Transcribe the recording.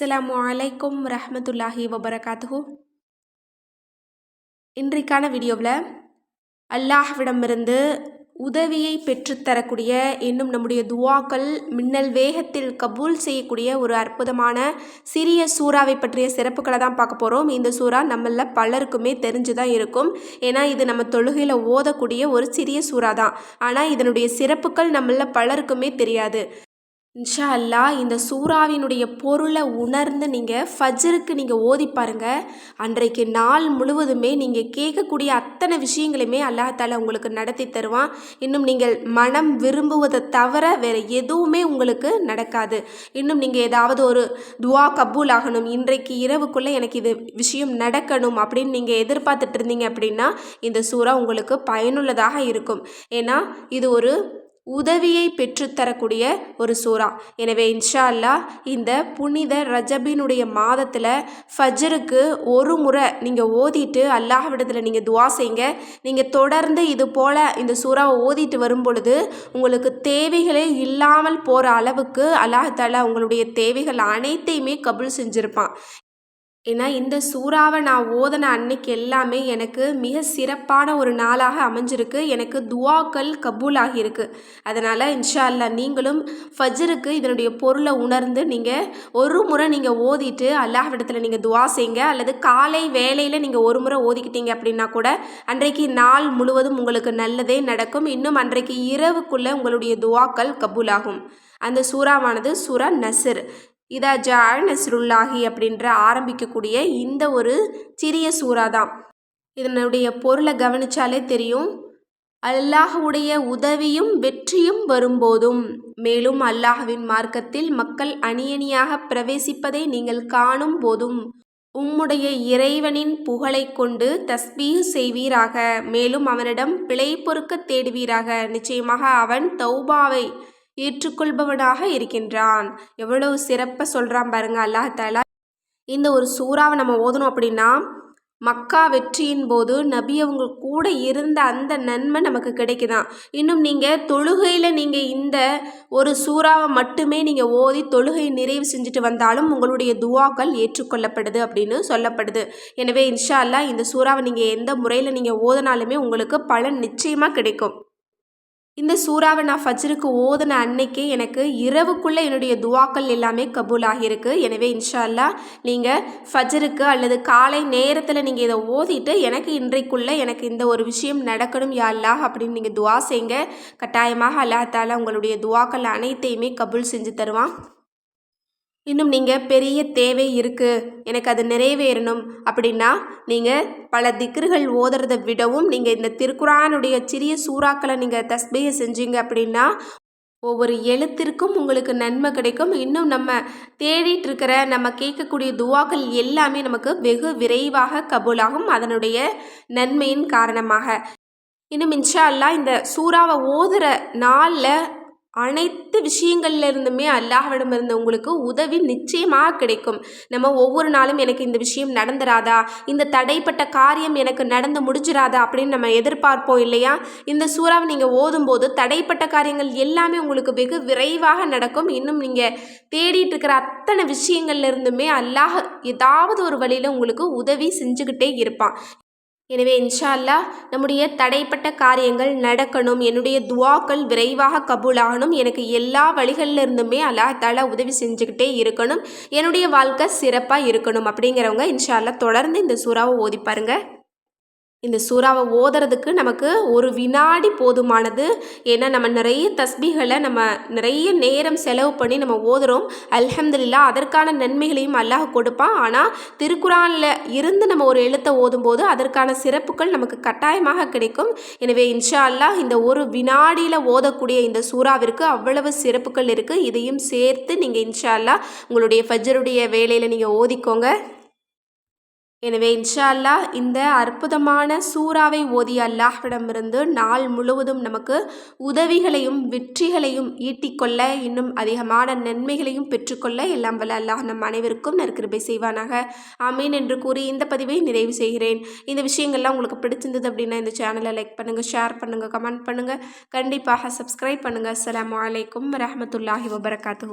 அஸ்ஸலாமு அலைக்கும் ரஹமத்துல்லாஹி வபரகாத்து இன்றைக்கான வீடியோவில் அல்லாஹ்விடமிருந்து உதவியை பெற்றுத்தரக்கூடிய இன்னும் நம்முடைய துவாக்கள் மின்னல் வேகத்தில் கபூல் செய்யக்கூடிய ஒரு அற்புதமான சிறிய சூறாவை பற்றிய சிறப்புகளை தான் பார்க்க போகிறோம் இந்த சூறா நம்மளில் பலருக்குமே தெரிஞ்சு தான் இருக்கும். ஏன்னா இது நம்ம தொழுகையில் ஓதக்கூடிய ஒரு சிறிய சூறா தான். ஆனால் இதனுடைய சிறப்புகள் நம்மளில் பலருக்குமே தெரியாது. இன்ஷா அல்லா இந்த சூறாவினுடைய பொருளை உணர்ந்து நீங்கள் ஃபஜ்ருக்கு நீங்கள் ஓதி பாருங்கள் அன்றைக்கு நாள் முழுவதுமே நீங்கள் கேட்கக்கூடிய அத்தனை விஷயங்களையுமே அல்லாஹால உங்களுக்கு நடத்தி தருவான். இன்னும் நீங்கள் மனம் விரும்புவதை தவிர வேறு எதுவுமே உங்களுக்கு நடக்காது. இன்னும் நீங்கள் ஏதாவது ஒரு துவா கபூல் ஆகணும். இன்றைக்கு இரவுக்குள்ளே எனக்கு இது விஷயம் நடக்கணும் அப்படின்னு நீங்கள் எதிர்பார்த்துட்டு இருந்தீங்க அப்படின்னா இந்த சூறா உங்களுக்கு பயனுள்ளதாக இருக்கும். ஏன்னா இது ஒரு உதவியை பெற்றுத்தரக்கூடிய ஒரு சூறா. எனவே இன்ஷா அல்லா இந்த புனித ரஜபினுடைய மாதத்தில் ஃபஜருக்கு ஒரு முறை நீங்கள் ஓதிட்டு அல்லாஹ்விடத்தில் நீங்கள் துவா செய்யுங்க நீங்கள் தொடர்ந்து இது போல் இந்த சூறாவை ஓதிட்டு வரும் பொழுது உங்களுக்கு தேவைகளே இல்லாமல் போகிற அளவுக்கு அல்லாஹால உங்களுடைய தேவைகள் அனைத்தையுமே கபுல் செஞ்சுருப்பான். ஏன்னா இந்த சூறாவை நான் ஓதன அன்னைக்கு எல்லாமே எனக்கு மிக சிறப்பான ஒரு நாளாக அமைஞ்சிருக்கு. எனக்கு துவாக்கள் கபூல் ஆகியிருக்கு அதனால் இன்ஷா அல்லா நீங்களும் ஃபஜ்ருக்கு இதனுடைய பொருளை உணர்ந்து நீங்கள் ஒரு முறை நீங்கள் ஓதிட்டு அல்லாஹ்விடத்தில் நீங்கள் துவா செய்யுங்க அல்லது காலை வேலையில் நீங்கள் ஒரு முறை ஓதிக்கிட்டீங்க அப்படின்னா கூட அன்றைக்கு நாள் முழுவதும் உங்களுக்கு நல்லதே நடக்கும். இன்னும் அன்றைக்கு இரவுக்குள்ளே உங்களுடைய துவாக்கள் கபூலாகும். அந்த சூறாவானது சூரா நசிர் இதா ஜா நஸ்ருல்லாஹி அப்படின்ற ஆரம்பிக்கக்கூடிய இந்த ஒரு சிறிய சூறா தான். இதனுடைய பொருளை கவனித்தாலே தெரியும். அல்லாஹுடைய உதவியும் வெற்றியும் வரும்போதும் மேலும் அல்லாஹுவின் மார்க்கத்தில் மக்கள் அணியணியாக பிரவேசிப்பதை நீங்கள் காணும் போதும் உம்முடைய இறைவனின் புகழை கொண்டு தஸ்பீஹ் செய்வீராக மேலும் அவனிடம் பிழை பொறுக்க தேடுவீராக நிச்சயமாக அவன் தௌபாவை ஏற்றுக்கொள்பவனாக இருக்கின்றான். எவ்வளவு சிறப்பாக சொல்கிறான் பாருங்க அல்லாஹாலா இந்த ஒரு சூறாவை நம்ம ஓதணும் அப்படின்னா மக்கா வெற்றியின் போது நபி அவங்க கூட இருந்த அந்த நன்மை நமக்கு கிடைக்குதான். இன்னும் நீங்கள் தொழுகையில் நீங்கள் இந்த ஒரு சூறாவை மட்டுமே நீங்கள் ஓதி தொழுகையை நிறைவு செஞ்சுட்டு வந்தாலும் உங்களுடைய துவாக்கள் ஏற்றுக்கொள்ளப்படுது அப்படின்னு சொல்லப்படுது. எனவே இன்ஷா அல்லா இந்த சூறாவை நீங்கள் எந்த முறையில் நீங்கள் ஓதினாலுமே உங்களுக்கு பலன் நிச்சயமாக கிடைக்கும். இந்த சூறாவை நான் ஃபஜ்ருக்கு ஓதின அன்னைக்கே எனக்கு இரவுக்குள்ளே என்னுடைய துவாக்கள் எல்லாமே கபூல் ஆகியிருக்கு எனவே இன்ஷா அல்லா நீங்கள் ஃபஜ்ருக்கு அல்லது காலை நேரத்தில் நீங்கள் இதை ஓதிட்டு எனக்கு இன்றைக்குள்ளே எனக்கு இந்த ஒரு விஷயம் நடக்கணும் யா அல்லா அப்படின்னு நீங்கள் துவா செய்யுங்க கட்டாயமாக அல்லாஹால உங்களுடைய துவாக்கள் அனைத்தையுமே கபூல் செஞ்சு தருவான். இன்னும் நீங்கள் பெரிய தேவை இருக்குது எனக்கு அது நிறைவேறணும். அப்படின்னா நீங்கள் பல திக்ருகள் ஓதுறதை விடவும் நீங்கள் இந்த திருக்குறானுடைய சிறிய சூறாக்களை நீங்கள் தஸ்பையை செஞ்சீங்க அப்படின்னா ஒவ்வொரு எழுத்திற்கும் உங்களுக்கு நன்மை கிடைக்கும். இன்னும் நம்ம தேடிட்டு இருக்கிற நம்ம கேட்கக்கூடிய துவாக்கள் எல்லாமே நமக்கு வெகு விரைவாக கபூலாகும். அதனுடைய நன்மையின் காரணமாக. இன்னும் இன்ஷா அல்லா இந்த சூறாவை ஓதுகிற நாளில் அனைத்து விஷயங்கள்ல இருந்துமே அல்லாஹ்விடமிருந்து உங்களுக்கு உதவி நிச்சயமாக கிடைக்கும். நம்ம ஒவ்வொரு நாளும் எனக்கு இந்த விஷயம் நடந்துராதா? இந்த தடைப்பட்ட காரியம் எனக்கு நடந்து முடிஞ்சிராதா? அப்படின்னு நம்ம எதிர்பார்ப்போம் இல்லையா? இந்த சூறாவை நீங்கள் ஓதும்போது தடைப்பட்ட காரியங்கள் எல்லாமே உங்களுக்கு வெகு விரைவாக நடக்கும். இன்னும் நீங்கள் தேடிட்டு இருக்கிற அத்தனை விஷயங்கள்ல இருந்துமே அல்லாஹ் ஏதாவது ஒரு வழியில் உங்களுக்கு உதவி செஞ்சுக்கிட்டே இருப்பான். எனவே இன்ஷா அல்லா நம்முடைய தடைப்பட்ட காரியங்கள் நடக்கணும் என்னுடைய துவாக்கள் விரைவாக கபூலாகணும் எனக்கு எல்லா வழிகளில் இருந்துமே தலை உதவி செஞ்சுக்கிட்டே இருக்கணும் என்னுடைய வாழ்க்கை சிறப்பாக இருக்கணும் அப்படிங்கிறவங்க இன்ஷா அல்லா தொடர்ந்து இந்த சூறாவை ஓதி பாருங்கள் இந்த சூறாவை ஓதுறதுக்கு நமக்கு ஒரு வினாடி போதுமானது. ஏன்னா நம்ம நிறைய தஸ்பிகளை நம்ம நிறைய நேரம் செலவு பண்ணி நம்ம ஓதுறோம். அல்ஹம்துல்லா அதற்கான நன்மைகளையும் அல்லாஹ் கொடுப்பான். ஆனால் திருக்குறானில் இருந்து நம்ம ஒரு எழுத்தை ஓதும்போது அதற்கான சிறப்புகள் நமக்கு கட்டாயமாக கிடைக்கும். எனவே இன்ஷா அல்லாஹ் இந்த ஒரு வினாடியில் ஓதக்கூடிய இந்த சூறாவிற்கு அவ்வளவு சிறப்புகள் இருக்குது இதையும் சேர்த்து நீங்கள் இன்ஷா அல்லாஹ் உங்களுடைய ஃபஜ்ருடைய வேலையில் நீங்கள் ஓதிக்கோங்க. எனவே இன்ஷா அல்லாஹ் இந்த அற்புதமான சூறாவை ஓதிய அல்லாஹ்விடமிருந்து நாள் முழுவதும் நமக்கு உதவிகளையும் வெற்றிகளையும் ஈட்டிக்கொள்ள இன்னும் அதிகமான நன்மைகளையும் பெற்றுக்கொள்ள எல்லாம் வல்ல அல்லாஹ் நம் அனைவருக்கும் நற்கிருபை செய்வானாக. ஆமீன் என்று கூறி இந்த பதிவை நிறைவு செய்கிறேன். இந்த விஷயங்கள்லாம் உங்களுக்கு பிடிச்சிருந்தது அப்படின்னா இந்த சேனலை லைக் பண்ணுங்கள் ஷேர் பண்ணுங்கள் கமெண்ட் பண்ணுங்கள் கண்டிப்பாக சப்ஸ்கிரைப் பண்ணுங்கள் அஸ்லாம் வலைக்கம் வரமத்துல்லாஹி வபரகாத்து